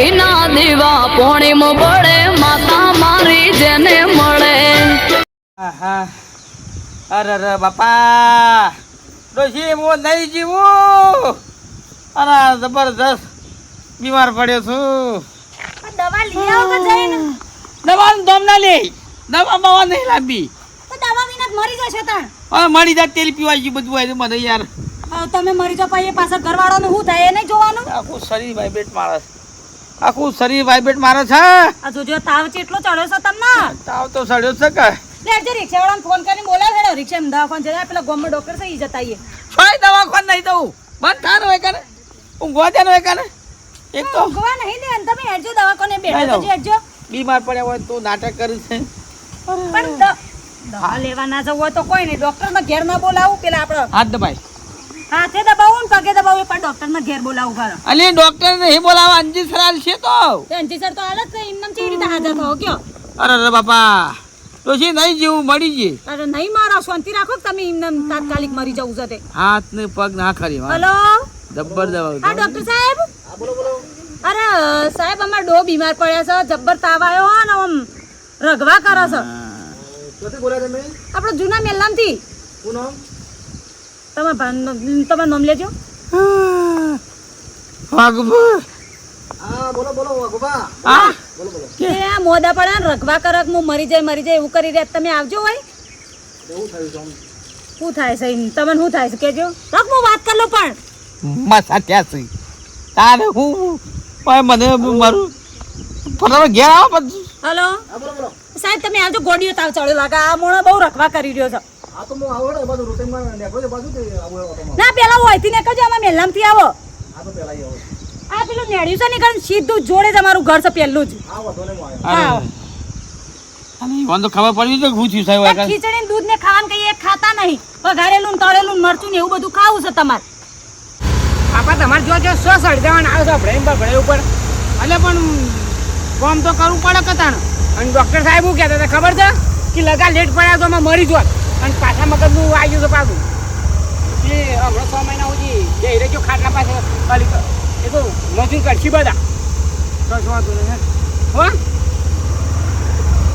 ઘીના દીવા પોણીમ પડે માતા મારી જેને મળે. આહા. અરે અરે બાપા. ડોશી હું નહીં જીવું. અરે જબરદસ્ત બીમાર પડ્યો છું. દવા લઈ આવો કે જઈને. દવા દમ ના લે દવા બવા નહીં લાંબી તો દવા વિના મરી જશે તણ. હવે મરી જાય તેલ પીવાય છે બધું હોય મને યાર. હવે તમે મરી જાવ પછી પાછળ ઘરવાળાનું શું થાય? એ નહીં જોવાનું? આખું શરીર વાઇબ્રેટ માણસ. આખું શરીર વાઇબ્રેટ મારે છે? આ જોજો તાવ કેટલો ચડ્યો છે તમને? તાવ તો ચડ્યો છે કે. લે જે રિક્ષાવાળાને ફોન કરીને બોલાવ હેડો રિક્ષા દવાખાન જતા પેલા ગોમ ડોક્ટર છે ઈ જતા આઈએ છોય દવાખાન નહીં તો બંધ થાનું હોય કરે. ઊંઘવા જાનું હોય કાને એક તો ઊંઘવા નહીં ને તમે હેડજો દવાખાને બેઠો. પછી હેડજો. બીમાર પડ્યા હોય તો નાટક કરે છે. પણ દવા લેવા ના જવું હોય તો કોઈ નહીં. ડોક્ટરને ઘેર ના બોલાવું પેલા આપણે હાથ દબાય. હાથે દબાવું ને પગે દબાવું પણ ડોક્ટરને ઘેર બોલાવું ખરો. અલી ડોક્ટર નહીં બોલાવા અંજી સરાલ છે તો. અંજી સર તો હાલત છે એમને ચી રીતે હાજર થો કયો? અરે અરે બાપા ડોશી નહીં જેવું મળી જઈએ. અરે નહીં મારો શાંતિ રાખો તમે એમને તાત્કાલિક મરી જવું છે તે. હાથ ને પગ ના ખરી. હલો? જબ્બર દવા હા ડોક્ટર સાહેબ? અરે સાહેબ અમાર ડો બીમાર પડ્યા છે જબ્બર તાવ આવ્યો હો ને આમ રગવા કરે છે. આપણે જૂના મેલામથી તમે ભાન- તમે નામ લેજો. વાઘભ. હા કે? આ મોદા પડ્યા ને હું મરી જાય મરી જાય એવું કરી રહ્યા તમે આવજો હોય. શું થાય છે? તમને શું થાય છે? કેજો રખ હું વાત કરી લઉં પણ. મસા ત્યાં તારે હું મને મારું ફટાફટ ઘેર આવો પછી. હલો? સાહેબ તમે આવજો. ગોડીઓ તાવ ચડ્યો લાગે. આ મોણો બહુ રખવા કરી રહ્યો છે. ના પેલા હોયથી ને કજો આમાં મેલામથી આવો. આ પેલું નેડ્યું છે ને સીધું જોડે જ ઘર છે પહેલું જ. હા. તો ખબર પડી છે શું થયું સાહેબ ખીચડી દૂધ ને ખાવાનું કઈ ખાતા નહીં. વઘારેલું ને તળેલું મરચું ને એવું બધું ખાવું છે તમારે. આપા તમારે જો જો સો સડી દેવાના આવે છે ભણે ભણે ઉપર. એટલે પણ કોમ તો કરવું પડે કતાને અને ડૉક્ટર સાહેબ હું કહેતા હતા ખબર છે? કે લગા લેટ પડ્યા તો અમે મરી જોત. અને પાછા મગજનું ગયું છે પાછું. એ હમણાં છ મહિના સુધી જઈ હીરે જો ખાટલા પાસે ખાલી એ તો મજૂર કરશી બધા. વાંધો નહીં હો.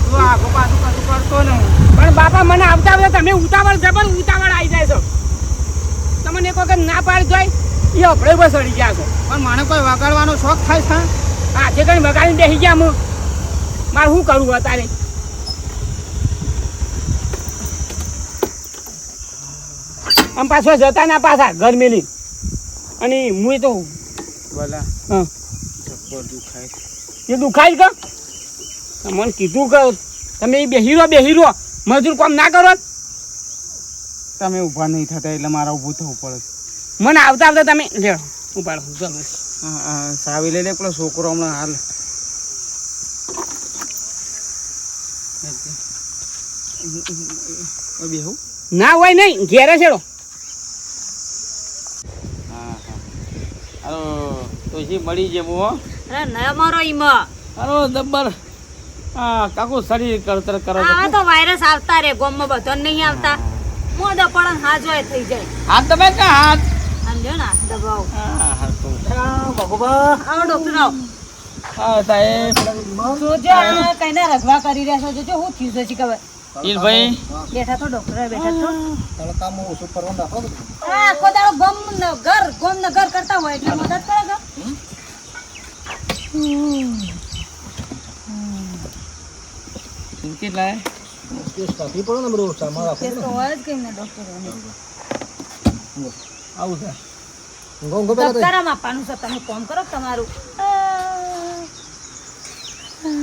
તું આગો પાછું કશું કરતો નહીં. પણ બાપા મને આવતા તમે ઉતાવળ જબર ઉતાવળ આવી જાય છો. તમને એક વખત ના પાડી જાય એ આપણે બસ અડી ગયા છો. પણ મને કોઈ વગાડવાનો શોખ થાય છે? આજે કંઈ વગાડીને બેસી ગયા હું. મારે શું કરવું અત્યારે? આમ પાછો જતા ના પાછા ઘર મેલી અને હું તો બોલા હા. દુખાય. એ દુખાય કે? મને કીધું કે તમે એ બેહી રહો બેહી રહો. મજૂર કામ ના કરો તમે ઊભા નહીં થતા એટલે મારે ઊભું થવું પડે. મને આવતા આવતા તમે લે ઉપાડો ચાલો. સાવી લઈ લે પેલો છોકરો હમણાં હાલ. બેહું ના હોય નહીં ઘેરે છેડો હા હા તો જે મળી જાય હું હો. અરે નયો મારો ઈમાં. અરો દબર હા કાકુ શરીર કરતર કરો આ તો વાયરસ આવતા રે ગોમમાં બધો નહીં આવતા. મોદો પણ હાજોય થઈ જાય. હાથ દબાય કે હાથ? આમ લ્યો ને હાથ દબાવો. હા હા તો. આવો ડોક્ટર. આવો હા સાહેબ. જોજો આ કઈને રગવા કરી રહ્યા છો. જોજો હું થયું છે ખબર. ઈરભાઈ બેઠા તો ડોક્ટર બેઠા તો હા આખો દાડો ગમ ન ઘર ગમ ન ઘર કરતા હોય એટલે મદદ કરે કે કેટલા કેસ તો હોય જ કેમ ને ડોક્ટર આવું છે? ધબકારામાં આપવાનું છે તમે કોમ કરો તમારું.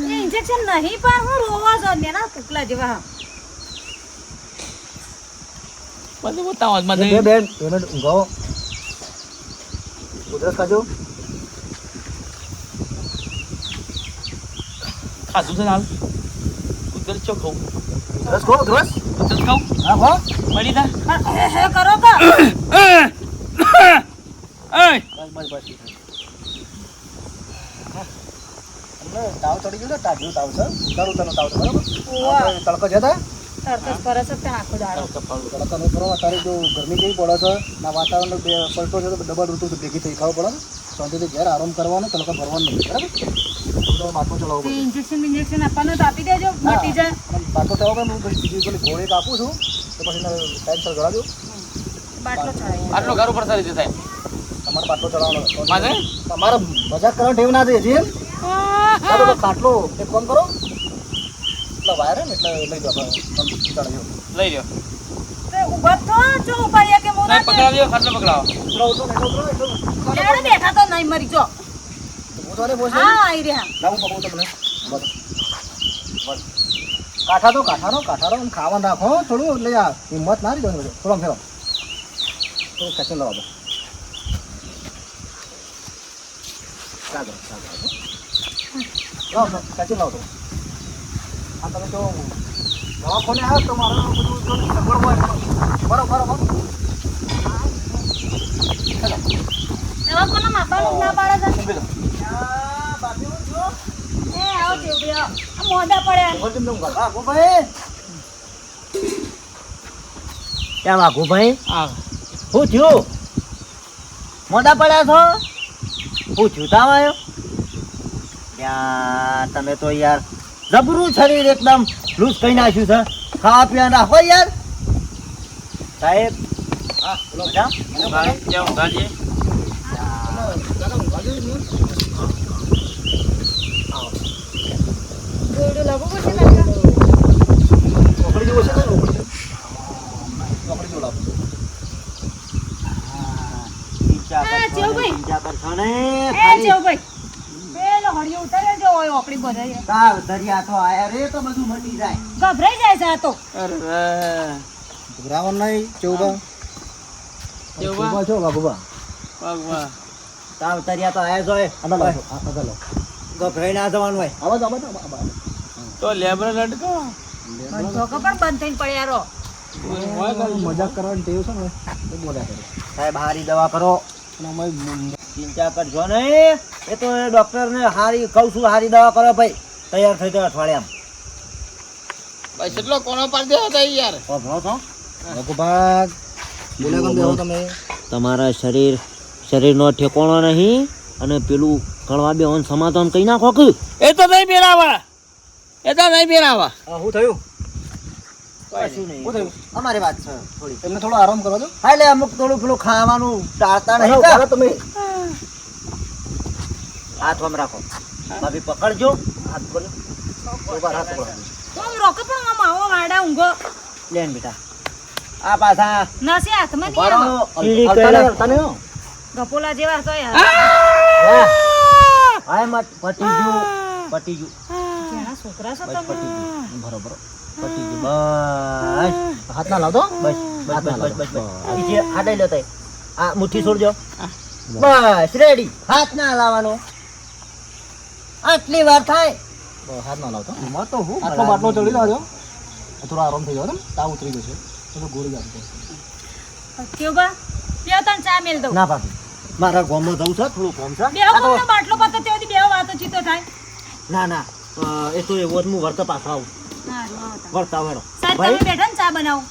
એ ઇન્જેક્શન નહીં પણ હું રોવા જ ને ના કુકલા જેવા. બધું બતાવો જ મને બે બેન તમે ઊંઘાવો. ઉધરસ ખાજો. ખાધું છે હાલ ઉધર ચો ખાઉં? ઉધરસ ખો ઉધરસ ઉધર ખાઉં? હા ખો મળી જા. હે હે કરો તો. એય! બસ બસ બસ. તાવ ચડી ગયો તાજો તાવ છે. તારું તને તાવ છે બરાબર તડકો જતા તરત જ કરે છે ત્યાં આખો દાડો તડકા કરો અત્યારે જો ગરમી કેવી પડે છે ના વાતાવરણ પલટો છે તો ડબલ ઋતુ ભેગી થઈ ખાવ પડે શાંતિથી ઘેર આરામ કરવાનો તડકા ભરવાનું નહીં બરાબર? તમે બાટલો ચલાવો બધું. ઇન્જેક્શન ઇન્જેક્શન આપવાનું તો આપી દેજો મટી જાય. બાટલો ચલાવો કે હું પછી બીજી પેલી ગોળી આપું છું તો પછી ટાઈમસર ગળાજો બાટલો ચડાવી આટલું ઘર ઉપર સારી રીતે થાય તમારે બાટલો ચલાવવાનો તમારે મજાક કરવાની ટેવ ના દે જીમ ખાટલો એક કામ કરો એટલે વાયર ને એટલે લઈ ચડાવ્યો લઈ લ્યો. ઊભા તો જો ઊભા રહ્યા કે ના નહીં પકડાવ્યો ખાટલો પકડાવો. ઉતરો ઉતરો ને ઉતરો એટલે લેવડે બેઠા તો નહીં મરી જો. હું તો બોલ હા આવી રહ્યા. ના પકડું તમને. બસ. બસ. કાઠા તો કાઠાનો કાઠાનો આમ ખાવા નાખો થોડું. એટલે આ હિંમત ના રહી જાય થોડો ફેરો થોડું ખેંચી લો આપણે લાવો ખેંચી લાવો તો આ તમે જો દવાખાને આવ્યો તો મારે બધું જો સગવડ હોય બરો બરો બરો એવા કોના ના પાડે છે. ઊભી રહો. એ આવો દેવડી આ મોઢા પડ્યા? હા, ગોપાઈ. ક્યાં વાઘુભાઈ હા. શું થયું? મોડા પડ્યા છો? શું થયું તાવ આવ્યો ત્યાં તમે તો યાર જબરું શરીર એકદમ લૂઝ કરી નાખ્યું છે. ખાવા પીવા રાખો યાર. સાહેબ જેવું ભાઈ. હળિયો ઉતાર્યો જો હોય ઓપડી બધા તાવ દરિયા તો આયા રે તો બધું મટી જાય. ગભરાઈ જાય છે આ તો. અરે ગભરાવો નહીં, ચોબા ચોબા છો, વાઘુબા. ભગવાન તાવ દરિયા તો આયા જોય અને લો આ- આગળ લાવો. ગભરાઈ ના જવાનું હોય. આવો તો, આવો તો, આવો. તો લેબર લટકો ધોકો પણ બંધ થઈને પડ્યા રો મજાક કરવાની ટેવ છે ને બોલ્યા કરે? સાહેબ હારી દવા કરો. અને અમે ચિંતા કરજો ને એ તો એ ડોક્ટરને હારી કહું છું હારી દવા કરો ભાઈ. તૈયાર થઈ જાવ અઠવાડિયામાં. ભાઈ કેટલો કોનો પાડ દે હતા યાર? ઓભળો છો? વાઘુબા બોલ્યા કેમ બેહો તમે? તમારા શરીર શરીરનો ઠેકોણો નહીં અને પેલું કળવા બે સમાધાન કઈ નાખો કે? એ તો નહીં બેરાવા એ તો નહીં બેરાવા શું થયું? અમારી વાત છે થોડી. એમને થોડો આરામ કરો છો હા એટલે અમુક થોડું પેલું ખાવાનું ટાળતા નહીં તમે. હાથ આમ રાખો. ભાભી પકડજો. હાથ બોલો ઉપર હાથ પકડો. હું રોકો પણ આમ આવો વાડા ઊંઘો. લેન બેટા. આ પાછા. નસે હાથમાં નહીં આવો. કીડી નહીં હો. ગપોલા જેવા તો યાર. હા. હાય મત પટી ગયું પટી ગયું છોકરા છો તમે? બરોબર પટી ગયું બસ. હાથ ના લાવતો બસ બસ બસ બસ લો તઈ આ મુઠ્ઠી છોડજો. બસ. રેડી હાથ ના લાવવાનો. આટલી વાર થાય. હાથ ના લાવતો. એમાં તો હું આટલો બાટલો ચડી થોડો આરામ થઈ ગયો તમે તાવ ઉતરી જશે તો ગોળી બે? ત્રણ ચા મેલ દઉં? ના ભાભી મારા ગામમાં જવું છે થોડું કામ છે. બે તો- બાટલો પતો ત્યાંથી બે વાતો ચીતો થાય. ના ના. એ તો એવો જ હું વર્ત પાછો આવું. હા આવો તાર. વર્તા વેડો ભાઈ? તમે બેઠા ને ચા બનાવો.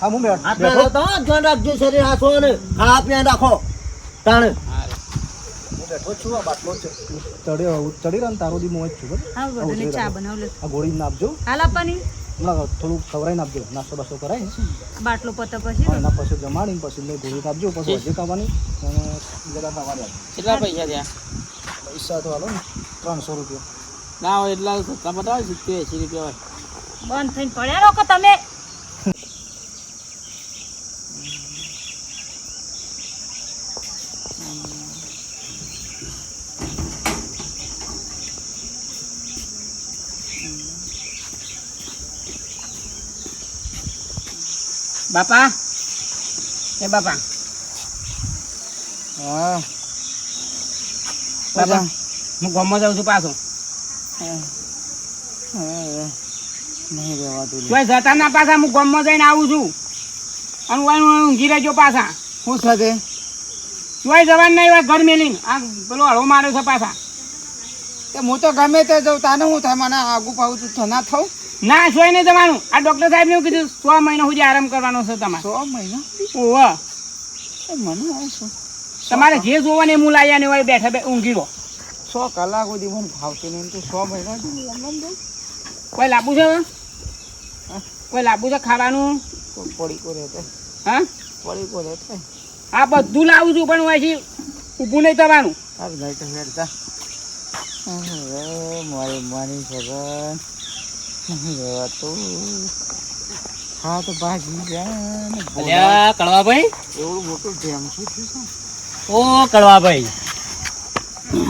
હા હું બેઠ. હાથ ના લાવતા ધ્યાન રાખજો શરીર હાથો અને ખાવા પીવા રાખો. તાણ. બેઠો છું આ બાટલો ચડ્યો ચડી રહ્યો તારો દી મોજ છું બરાબર? ચા બનાવ આ ગોળી નાપજો હાલ આપવાની. હમણાં થોડું ખવડાવી નાખજો. નાસ્તો બાસ્તો કરાય. બાટલો પતો પછી. એના પછી જમાડીને પછી મેં ગોળી આપજો પછી હજી ખાવાની. અને બીજા ખાવાની કેટલા પૈસા થયા? પૈસા તો હાલો ને ત્રણસો રૂપિયા. ના હોય એટલા સસ્તા બતાવે સિત્તેર એસી રૂપિયા હોય. બંધ થઈને પડ્યા લોકો તમે. બાપા? એ બાપા. હા. બાપા હું ગામમાં જાઉં છું પાછો. નહીં રહેવાતું ચોય જતા ના પાછા હું ગામમાં જઈને આવું છું. અને હું ઊંઘી રહેજો પાછા. શું થશે? ચોય જવાનું નહીં હોય ઘર મેલીને. આ પેલો હળવો માર્યો છે પાછા. તે હું તો ગમે તે જઉં તાને હું થાય? મને આગુ પાવું છું ના થવું? ના સોય નહીં જવાનું. આ ડોક્ટર સાહેબ ને કીધું સો મહિના સુધી આરામ કરવાનો છે તમારે. સો મહિના? ઓવા મને આ તમારે જે જોવાને હું લાવ્યા ને હોય બેઠા બે ઊંઘી રહો સો કલાક સુધી મને ફાવતું નહીં તો સો મહિના. કોઈ લાંબુ છે કોઈ લાંબુ છે ખાવાનું? તો પડી કોઈ રહેતે હા? પડી કો રહેતે હા બધું લાવું છું પણ અહીંથી ઊભું નહીં થવાનું. મારી મારી માની સગન હા તો જાય કડવાભાઈ એવડું મોટું ડેમ શું થયું ઓ કડવાભાઈ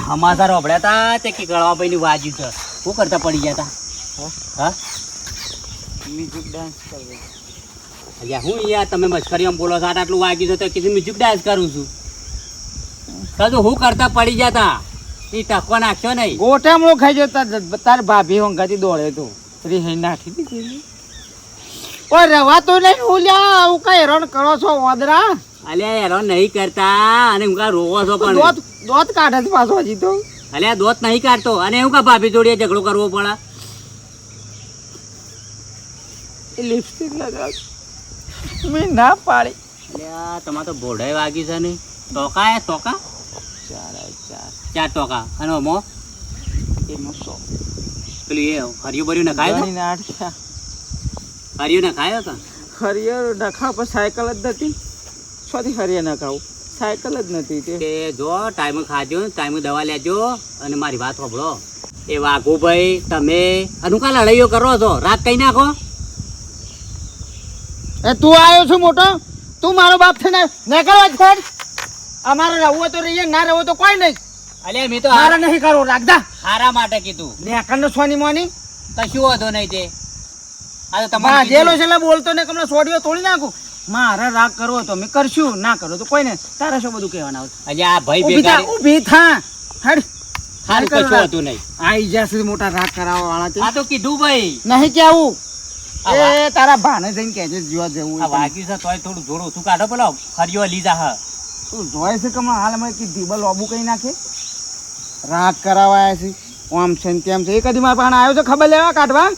સમાચાર હોભળ્યા હતા તે કે કડવાભાઈ ની વાજ્યું છે. શું કરતા પડી ગયા હતા હા? મ્યુઝિક ડાન્સ કરવો અલ્યા હું યાર તમે મસ્કરીમાં બોલો છો આટ આટલું વાગ્યું છે તો કીધું મ્યુઝિક ડાન્સ કરું છું. તો હું કરતા પડી ગયા હતા એ ટકો નાખ્યો નહીં. ગોટામણો ખાઈ જતા તાર તાર ભાભી હંગાથી દોડે તો. રી નાખી દીધી નહીં ઉલ્યા આવું કઈ હેરાન કરો છો ઓદરા અલ્યા હેરાન નહીં કરતા. અને હું કા રોવો છો પણ? દોત દોત કાઢે છે પાછો હજી તો. અલ્યા દોત નહીં કાઢતો. અને હું કા ભાભી જોડે ઝઘડો કરવો પડે? લિપસ્ટિક લગાવ. મેં ના પાડી. અલ્યા તમારે તો ભોડાઈ વાગી છે ને. ટોકા એ ટોકા? ચાર ચાર ચાર ટોકા. અને મો એમાં સો. પેલું એ હરિયું ભર્યું ને ખાય ગણીને આઠ થયા હરિયું ને હતા પણ સાયકલ જ નથી. શોથી હરિયર નખાવું? સાયકલ જ નથી તે. જો ટાઈમે ખાજો ટાઈમે દવા લેજો અને મારી વાત સાંભળો. એ વાઘુભાઈ તમે અનુકા લડાઈઓ કરો છો? રાત કઈ નાખો? એ તું આવ્યો છું મોટો? તું મારો બાપ થઈને નીકળવા જ અમારે રહેવું તો રહીએ ના રહેવું તો કોઈ નહીં. અલ્યા મી તો હારા નહીં કરવું રાખદા હારા માટે કીધું. નેકર સોની મોની? કશું વાંધો નહીં તે? આ તો તમારે જેલો. છે બોલતો ને કમલા સોડિયો તોડી નાખું. મારે રાગ કરવો તો મેં કરશું ના કરો તો કોઈને. તારે શું બધું કહેવાના અલ્યા આ ભાઈ ઊભી ઊભી થા. હડ. હાલ કશું હતું નહીં? આઈ સુધી મોટા રાગ કરાવવા વાળા આ તો કીધું ભાઈ. નહીં કેવું એ તારા ભાને જઈને કહેજે જીવા જેવું આ વાગ્યું છે તોય થોડું જોડો. ઓછું કાઢો પેલો? ફરિયો લીધા હ. તું જોય છે કમલા હાલ મેં કીધી બલ ઓબુ કઈ નાખે? રાગ કરાવાયા છે આમ છે ને તેમ છે. એ કદી મારા પાસે આવ્યો છે ખબર લેવા કાઢવા?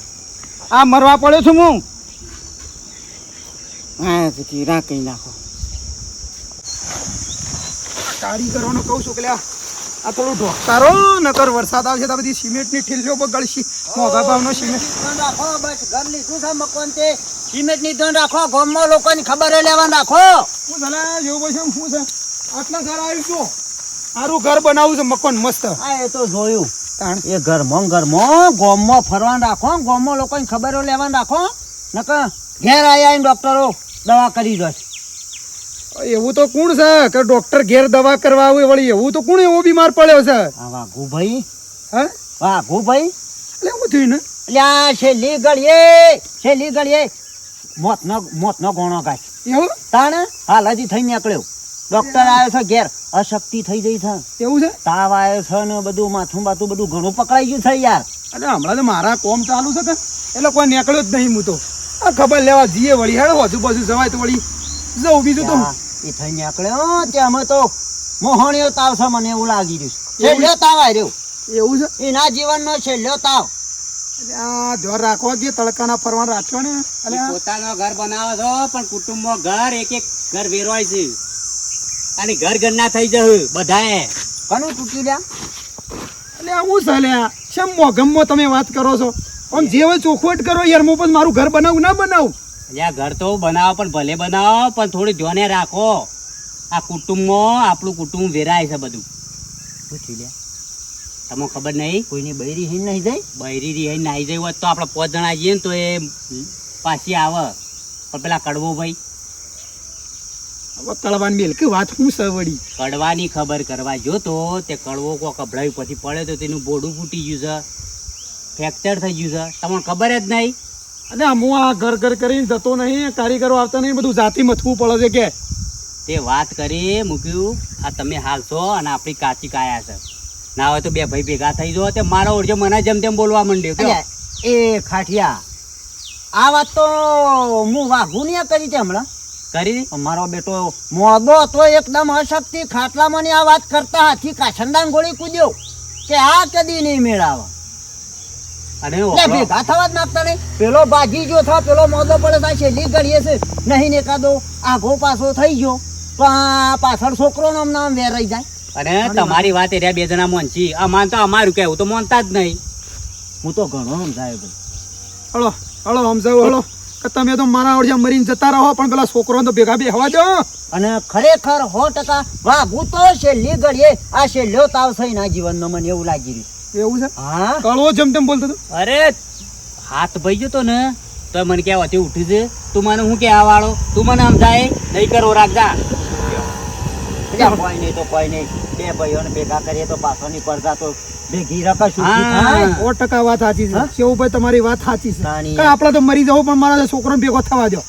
આ મરવા પડ્યો છું હું. હા પછી રાગ કહી નાખો. કારીગરોને કહું છું કે લ્યા, આ થોડું ઢોકતારો નકર વરસાદ આવશે તો બધી સિમેન્ટની ઠેલીઓ બગડશે મોઘા ભાવનો સિમેન્ટ. રાખો બસ ઘરની શું છે મકાન તે? સિમેન્ટની ધન રાખો ગામમાં લોકોની ખબર લેવા રાખો હું ભલા જેવું પછી શું છે આટલા સારા આવ્યું છું. સારું ઘર બનાવું છે મકાન મસ્ત. હા એ તો જોયું. તાણ. એ ઘરમાં ને ઘરમાં ગોમમાં ફરવા રાખો ગામમાં લોકોની ખબરો લેવા રાખો નકર ઘેર આવ્યા ડોક્ટરો દવા કરી દો. એવું તો કોણ છે કે ડોક્ટર ઘેર દવા કરવા આવે વળી? એવું તો કોણ એવો બીમાર પડ્યો છે? આ વાઘુભાઈ હા? વાઘુભાઈ એટલે એવું થયું ને? એટલે આ છેલ્લી ગળીએ મોત ન મોતનો મોતનો ગોણો ગાય. એવું? તાણે હાલ હજી થઈ નીકળ્યો. ડોક્ટર આવ્યો છે ઘેર. અશક્તિ થઈ ગઈ છે. એવું છે? તાવ આવ્યો છે ને બધું માથું બાથું બધું ઘણું પકડાઈ ગયું છે યાર. અરે હમણાં તો મારા કોમ ચાલુ છે કે? એટલે કોઈ નીકળ્યો જ નહીં હું તો. આ ખબર લેવા જઈએ વળી હેડો હજુ પાછું જવાય તો વળી. જવું બીજું તો. એ થઈ નીકળ્યો ત્યાં તો મોહણીયો તાવ છે મને એવું લાગી રહ્યું છે. લ્યો તાવ આવ્યો એવું છે? એના જીવનનો છેલ્લો તાવ. એટલે આ રાખવા જે તડકાના ફરવાનું રાખ્યો ને. પોતાનો ઘર બનાવો છો પણ કુટુંબમાં ઘર એક એક ઘર વેરવાય છે. અને ઘર ઘર ના થઈ જશે બધાએ. કનું તૂટી લ્યા? એટલે આવું છે લે? આ શેમ મોગમમાં તમે વાત કરો છો? આમ જે હોય ચોખવટ કરો યાર હું પણ મારું ઘર બનાવું ના બનાવું. અલ્યા ઘર તો બનાવો પણ ભલે બનાવો પણ થોડી જોને રાખો. આ કુટુંબમાં આપણું કુટુંબ વેરાય છે બધું. પૂછી લે લ્યા? તમને ખબર નહીં? કોઈની બૈરી હિન નહીં જાય બૈરી રી નાઈ જાય હોત તો આપણે પાંચ જણા જઈએ ને તો એ પાછી આવે. પણ પેલા કડવો ભાઈ. હવે કળવાની મેલ. કે વાત હું સવડી કડવાની ખબર કરવા જો તો તે કડવો કો કભળાયું પછી પડે તો તેનું બોડું ફૂટી ગયું છે. ફ્રેક્ચર થઈ ગયું છે. તમને ખબર જ નહીં? અને હું આ ઘર ઘર કરીને જતો નહીં કારીગરો આવતા નહીં બધું જાતિ મથવું પડે છે કે? તે વાત કરી મૂક્યું આ તમે હાલશો અને આપણી કાચી કાયા છે. ના હોય તો બે ભાઈ ભેગા થઈ જાઓ તે મારો ઓળજો મને જેમ તેમ બોલવા માંડ્યો કે એ ખાઠિયા આ વાત તો હું વાઘુનિયા કરી છે હમણાં. કરી? મારો બેટો મોદો તો એકદમ અશક્તિ. ખાટલામાંની આ વાત કરતા હાથી કાછંડાન ગોળી કૂદ્યો. કે આ કદી નહીં મેળાવા. અરે ભેગા થવા જ માંગતા નહીં. પેલો બાજી જો થા પેલો મોદો પડે તા છેલ્લી ઘડીએ છે. નહીં ને એકાદો. આઘો પાછો થઈ ગયો. તો આ પાછળ છોકરો નામ નામ વેરાઈ જાય. અને તમારી વાત એ બે જણા મોનછી આ તો અમારું કેવું તો મોનતા જ નહીં. હું તો ઘણો સમજાયો ભાઈ. હળો હળો સમજાવું હળો. કે તમે તો મારા ઓળજા મરીને જતા રહો પણ પેલા છોકરો તો ભેગા બે હવા દો. અને ખરેખર સો ટકા વાહ ભૂતો છે લીગળ એ આ છેલ્લો તાવ થઈને આ જીવનનો મને એવું લાગી રહ્યું. એવું છે? હા. કળવો જેમ તેમ બોલતો હતો. અરે હાથ ભાઈ ગયો તો ને તો મને કહેવા તે ઉઠી છે તું મને હું કહેવા વાળો તું મને સમજાય નહીં કરો રાખજા એટલે કોઈ નહીં તો કોઈ નહીં. બે ભાઈઓને ભેગા કરીએ તો પાછળની પડદા તો ભેગી રકશું સો ટકા વાત સાચી છે. શેવુભાઈ તમારી વાત સાચી છે. તાણી. તો મરી જવું પણ મારા છોકરો ભેગો થવા દો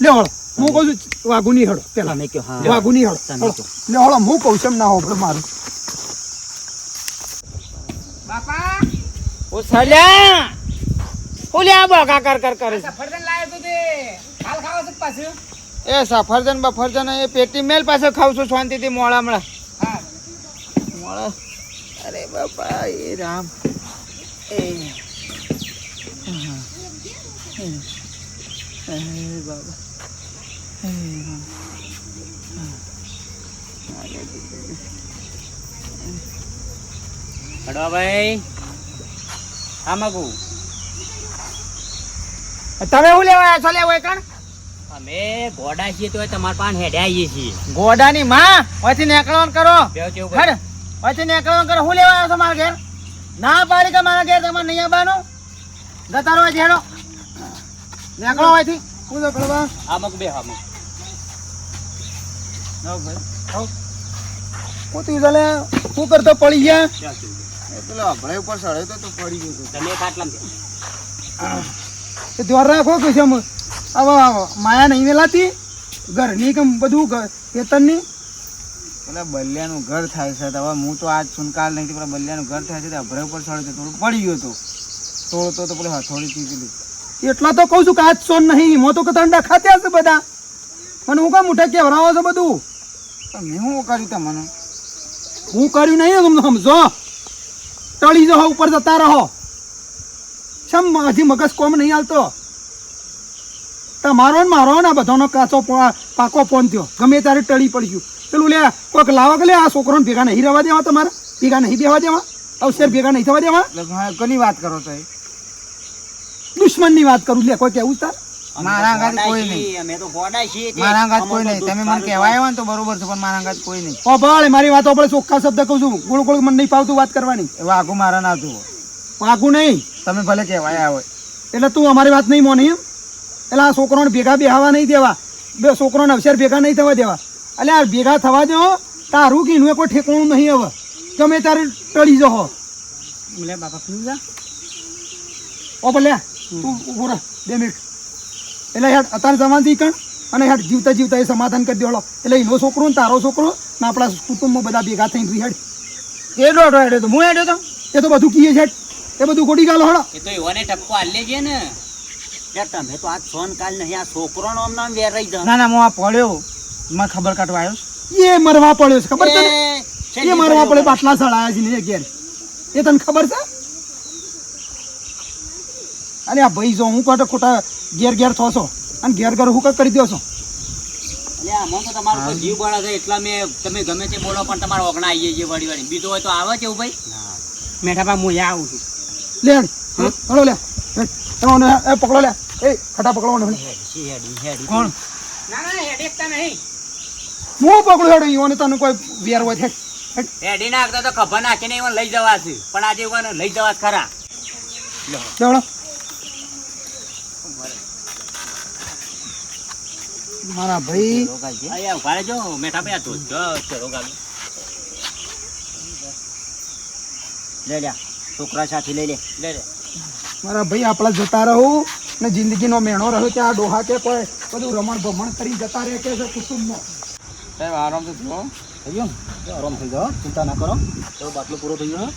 લે હળો. હું કહું છું વાઘુ નહીં હળો પેલા. કયો વાઘુ નહીં હળો. લે હળો હું કહું છું એમ ના હોભળો મારું. બાપા! ઓ સલ્યા! હું આ બકા કર કર કરે. છે સફરજન તો તે. હાલ ખાવા છે પાછું? એ સફરજન બફરજન એ પેટી મેલ પાસે ખાઉં છું શાંતિથી મોળા હા મોળા અરે બાપા એ રામ. એ. બાબા. હડવા ભાઈ. હા મગુ. તમે શું લેવા છો? લેવા કણ? અમે ગોડા છીએ તો તમારા પાસે હેડે આવીએ છીએ. ગોડાની માં? પછી નેકળવાનું કરો. હડ. અહીંથી નીકળવાનું કરો. શું લેવા આવ્યા છો મારા ઘેર? ના પાડી કે મારા ઘેર તમારે નહીં આવવાનું? જતા રહો નેકળો નીકળો અહીંથી. હું તો કરવા આમક બે હા ચાલે શું કરતો પડી ગયા. એટલે અભળાઈ ઉપર ચડ્યો તો પડી ગયો. તમે ખાટલા. ધ્યાન રાખો કે છે આવા માયા નહીં વેલાતી? ઘરની કે બધું ખેતરની? પેલા બલ્યાનું ઘર થાય છે. હવે હું તો આજ સુનકાલ નહીં પેલા બલ્યાનું ઘર થાય છે તો અભરાઈ ઉપર ચડે તો થોડું પડી ગયો તો તોડતો તો પેલી હથોડી થી એટલા તો કહું છું કે આજ સોન નહીં. મો તો તંડા ખાત્યા છે બધા. મને હું કામ ઉઠે કેવરાવો છો બધું? પણ મેં હું કર્યું તમને હું કર્યું નહીં તમને સમજો. ટળી જાઓ ઉપર જતા રહો. શમ હજી મગજ કોમ નહીં હાલતો? તમારો ને મારો ને આ બધાનો કાચો પાકો ફોન થયો. ગમે ત્યારે ટળી પડી ગયું. પેલું લે કોઈક લાવો કે લે આ છોકરોને ભેગા નહીં રહેવા દેવા તમારે? ભેગા નહીં બેવા દેવા? અવસર ભેગા નહીં થવા દેવા? કોની વાત કરો તો એ? દુશ્મનની વાત કરું. લે કોઈ કેવું તાર? મારા કોઈ નહીં. અમે તો ગોડા છીએ મારા અંગાત કોઈ નહીં. તમે મને કહેવા આવ્યા ને તો બરોબર છે પણ મારા અંગાત કોઈ નહીં. ઓ ભાળ મારી વાતો આપણે ચોખ્ખા શબ્દ કહું છું. ગોળ ગોળ મને નહીં પાવતું વાત કરવાની. આગું મારા ના જુઓ વાગું નહીં. તમે ભલે કહેવા આવે એટલે તું અમારી વાત નહીં મોની એમ? એટલે આ છોકરોને ભેગા બેહાવા નહીં દેવા. બે છોકરોને અવસર ભેગા નહીં થવા દેવા. એટલે આ ભેગા થવા દેવો તારું કીનું કોઈ ઠેકાણું નહીં હવે. ગમે તારે ટળી જહો. લે બાપા શું જા. ઓ ભલે તું ઊભો રહ બે મિનિટ. એટલે યાર અત્યારે જવાનથી કણ અને હેડ જીવતા જીવતા એ સમાધાન કરી દેવડો એટલે એનો છોકરો ને તારો છોકરો ને આપણા કુટુંબમાં બધા ભેગા થઈને રહી હેડ. એ દોઢો હેડ્યો તો હું હેડ્યો તો? એ તો બધું કીએ છે એ બધું ગોડી ગાલો હળો એ તો એવાને ટપકો આલે છે ને. યાર તમે તો આજ ફોન કાલ નહીં આ છોકરોનો આમ નામ વેરાઈ જાય ના ના હું આ પડ્યો. મને ખબર કાઢવા આવ્યો એ મરવા પડ્યો છે ખબર છે એ એ મરવા પડે બાટલા સળાયા છે ને ઘેર. એ તને ખબર છે? અને આ ભાઈ જો હું ખોટા ખોટા ઘેર ઘેર થો અને ઘેર ઘર હું કરી દો છો? તો તમારો જીવ બળા છે એટલા મેં તમે ગમે તે બોલો પણ તમારો ઓગણા આવી જઈએ વળી વળી. બીજું હોય તો આવે છે એવું ભાઈ? મેઠાપા હું આવું છું. લે હળો લે. એ પકડો લે. એ ખટા પકડો હેડી. કોણ? ના ના હેડેકતા નહીં હું પકડું હેડ ઈવોને તને કોઈ વેર હોય છે હેડ. નાખતા તો ખભા નાખીને ઈવન લઈ જવા છે પણ આજે ઈવન લઈ જવા ખરા. લે મારા ભાઈ. રોકાઈ છે. ઊભા રહેજો મેઠા ભાઈ આ તો. જો ચલો ગાલો લે લે. છોકરા સાથે લઈ લે. લે લે. મારા ભાઈ આપણા જતા રહું ને જિંદગીનો મેણો રહ્યો ત્યાં ડોહા કે કોઈ બધું રમણ ભમણ કરી જતા રહે કે છે કુટુંબમાં. સાહેબ આરામથી જુઓ થઈ ગયો? આરામ થઈ જાઓ ચિંતા ના કરો. તો બાટલો પૂરો થઈ ગયો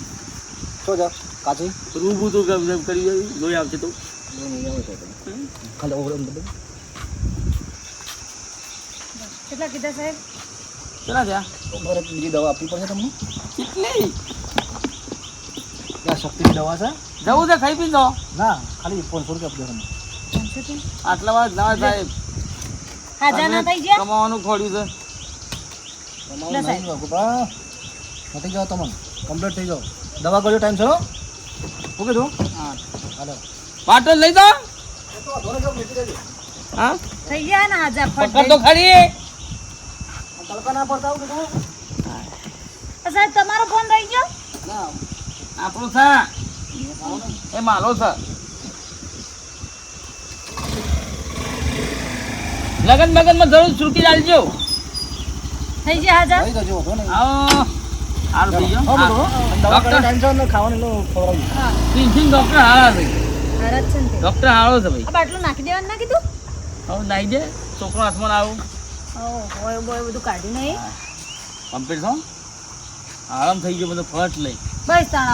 તો જા કાચી. રૂબું તો કરી લોહી આવશે તો. ખાલી દે. કેટલા કીધા સાહેબ? કેટલા થયા? બીજી દવા આપવી પડશે તમને. કેટલી? શક્તિની દવા છે? જવું છે ખાઈ પી જાઓ ના ખાલી પાંચસો રૂપિયા આપજો તમને આટલા વાર ના સાહેબ હાજા ના થઈ ગયા કમાવાનું ખોડ્યું છે. કમાવાનું ગોપા મટી જાઓ તમને. કમ્પ્લીટ થઈ જાઓ. દવા કરજો ટાઈમ છો ઓકે છો લઈ દો હા? થઈ ગયા ને આજે પકડ તો ખરી તડકા ના પડતા આવું કીધું? સાહેબ તમારો ફોન રહી ગયો? આપણો સા એ માલો છે. લગન મગનમાં જરૂર છૂટી ચાલજો થઈ જાય હાજર? થઈ જજો વધો નહીં. આવો. હાલ થઈ ગયો ડોક્ટર. ટાઈમ છે ને ખાવાનું એટલું ખવડાવજો ડોક્ટર હારા છે. હારા છે ને ડોક્ટર હારો છે ભાઈ. આ બાટલું નાખી દેવાનું ના કીધું હવે નાઈ દે. છોકરો હાથમાં આવું ઓહ, હોય બોય બધું કાઢી નહીં કમ્પ્લીટ થો આરામ થઈ ગયો બધો ફર્સ્ટ લઈ. બસ તાણ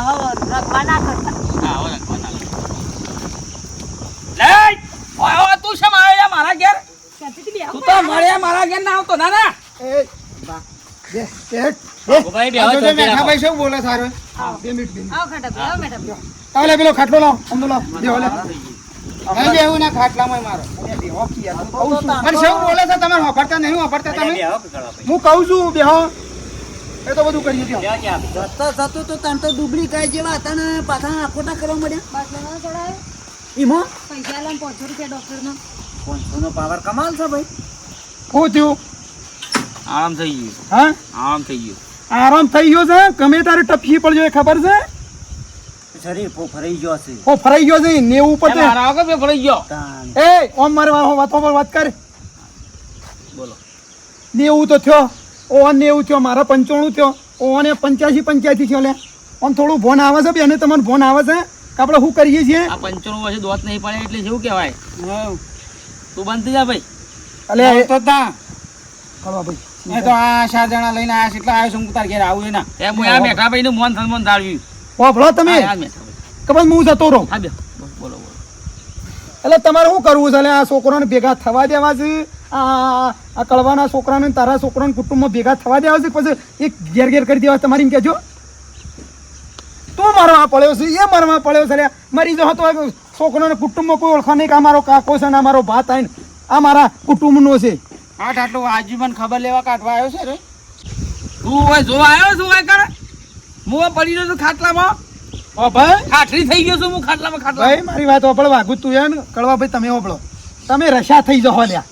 રખવા ના કરતા હા હવે રાખવાના લે ઓય ઓય તું શેમ આવ્યો મારા. ઘેર તું તો મળ્યા મારા ઘેર ના આવતો ના ના એ બા બે બે બે ભાઈ બે આ હવે જોજે ચોકી મેઠા રાખો. ભાઈ શું બોલે સારું બે મિનિટ બે મિનિટ ખાટા ભાઈ આવો તાવલે પેલો ખાટલો લાવ અમદો લાવ બેહો લે નહીં બેહું ના ખાટલામાં મારો. પણ શું બોલે છે તમે વાપરતા નહીં વાપરતા તમે હું કહું છું બેહો. એ તો બધું કરીએ ત્યાં. જતો જતો તો તને તો દુબળી કાય જેવા હતા ને પાછા ખોટા કરવા મળ્યા. બાટલો ના ચડાય પૈસા લાવ પાંચસો રૂપિયા ડોક્ટરનો. પાંચસો નો પાવર કમાલ છે ભાઈ. શું થયું? આરામ થઈ ગયું. હા? આરામ થઈ ગયું. આરામ થઈ ગયો છે? ગમે તારે ટપકી પડજો એ ખબર છે? શરીર ફરાઈ ગયો છે. ઓ ફરાઈ ગયો છે નેવું ઉપર વગર ગયો. એ ઓમ મારે વાતો પર વાત કર. બોલો. નેવું તો થયો. ઓ નેવું થયો મારા પંચાણું થયો. ઓને પંચ્યાસી પંચ્યાસી થયો લે. આમ થોડું ફોન આવે છે બેને તમને ફોન આવે છે કે આપણે શું કરીએ છીએ? આ પંચાણું વર્ષે દોત નહીં પડે એટલે શું કહેવાય? તું બંધ થઈ જા ભાઈ. અલે તો તા કરવા ભાઈ. મેં તો આ ચાર જણા લઈને આયા છે એટલે આવ્યો છું હું તાર ઘેર આવું એના. એમ હું આ બેઠા ભાઈ નું મોન સન્માન તાળવ્યું વાપરો તમે. બસ હું જતો રહું. હા બે. બોલો બોલો. એટલે તમારે શું કરવું છે? આ છોકરાને ભેગા થવા દેવા છે? આ કળવાના છોકરાને તારા છોકરાને કુટુંબમાં ભેગા થવા દેવા છે પછી એક ઘેર ઘેર કરી દેવા તમારી કહેજો? તું મારવા પડ્યો છે એ મારવા પડ્યો છે મરી જતો છોકરાને કુટુંબમાં કોઈ ઓળખા નહીં કે અમારો કાકો છે ને અમારો ભાત આવીને આ મારા કુટુંબનો છે. આઠ આટલું આજીવન ખબર લેવા કાઢવા આવ્યો છે રે. તું હોય જોવા આવ્યો છું હોય કરે હું પડી રહ્યો છું ખાટલામાં. ઓ ભાઈ. ખાટરી થઈ ગયો છું હું ખાટલામાં ખાટલા ભાઈ મારી વાત ઓપળ વાગું તું એમ કળવા ભાઈ તમે ઓપળો તમે રશા થઈ જાઓ લ્યા.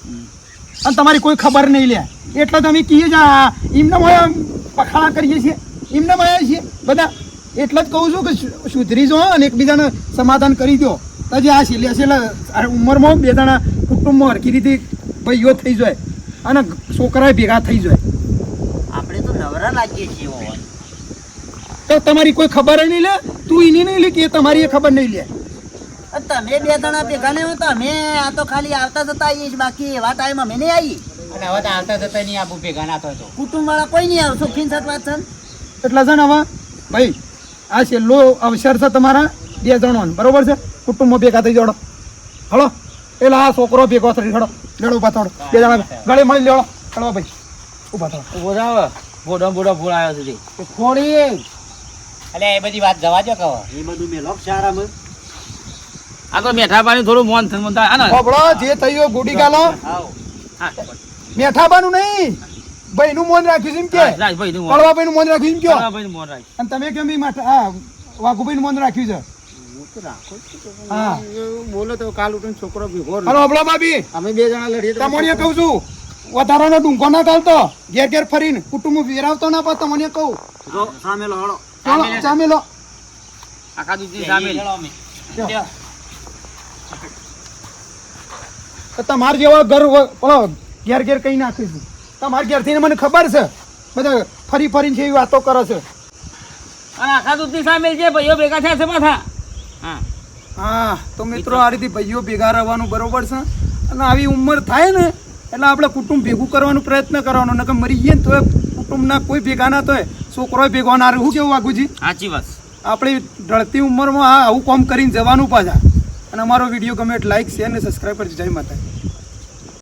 અને તમારી કોઈ ખબર નહીં લે. એટલે તમે કહીએ જ એમને મળે પખાળા કરીએ છીએ. એમને મળ્યા છીએ. બધા એટલે જ કહું છું કે સુધરી જો અને એકબીજાને સમાધાન કરી દો. તો જે આ છેલ્લે છેલ્લે ઉંમરમાં બે જણા કુટુંબમાં હરખી રીતે ભાઈઓ થઈ જાય અને છોકરાએ ભેગા થઈ જાય. આપણે તો નવરા લાગીએ છીએ તો તમારી કોઈ ખબર નહીં લે? તું એની નહીં લે કે તમારી એ ખબર નહીં લે? તમે બે જણા ભેગા નહીં હોતા મેં આ તો ખાલી આવતા જતા આવીએ જ બાકી એવા ટાઈમ અમે નહીં આવી અને હવે તો આવતા જતા નહીં આપું ભેગા ના થતો. કુટુંબ વાળા કોઈ નહીં આવશો. ફીન સાત વાત છે ને. એટલે છે ને હવે ભાઈ આ છેલ્લો અવસર છે તમારા બે જણો બરોબર છે? કુટુંબમાં ભેગા થઈ જડો. હળો. એટલે આ છોકરો ભેગો થઈ હળો લેડો ઊભા થોડો. બે જણા ગળે મળી લેડો. હળો ભાઈ. ઊભા થોડો. ઊભો થાવ બોડો બોડો ફૂલ આવ્યો છે. તે. ખોડી. એટલે એ બધી વાત જવા દો કહો એ બધું લોક સારામાં આ તો મેઠા પાણી થોડું મોન થાય ને જે થયો ગુડી ગાલો. હા મેઠાબાનું નહીં. ભાઈનું મોન રાખ્યું છે એમ કે. રાજભાઈ નું મોન રાખ્યું છે એમ કે રાજભાઈ નું મોન રાખ અને તમે કેમ ઈ માઠા વાઘુભાઈ નું મોન રાખ્યું છે? બોલો તો કાલ ઉઠીને છોકરો ભેગો હલો હોબળો ભાભી. અમે બે જણા લડીએ તો કહું છું વધારાનો ડુંકો ના ઘેર ઘેર ફરીને કુટુંબ વેરાવતો ના પાડતો મને કહું. જો લો આખા દૂધ તમાર જેવા ઘર પેલો ઘેર ઘેર કહી નાખીશું તમારા ઘેરથી મને ખબર છે. બધા ફરી ફરીને છે એવી વાતો કરે છે. આખા દૂધ સામેલ છે ભાઈઓ ભેગા થયા છે પાછા હા. હા તો મિત્રો આ રીતે ભાઈઓ ભેગા રહેવાનું બરોબર છે. અને આવી ઉંમર થાય ને એટલે આપણે કુટુંબ ભેગું કરવાનો પ્રયત્ન કરવાનો. નકર મરી જઈએ ને તો કુટુંબના કોઈ ભેગા ના થાય. છોકરો ભેગો ના રહે. શું કેવું વાગુજી સાચી વાત. આપણી ઢળતી ઉંમરમાં આવું કામ કરીને જવાનું પાછા. અને અમારો વીડિયો ગમે લાઈક શેર અને સબસ્ક્રાઈબ કરજો. જય માતા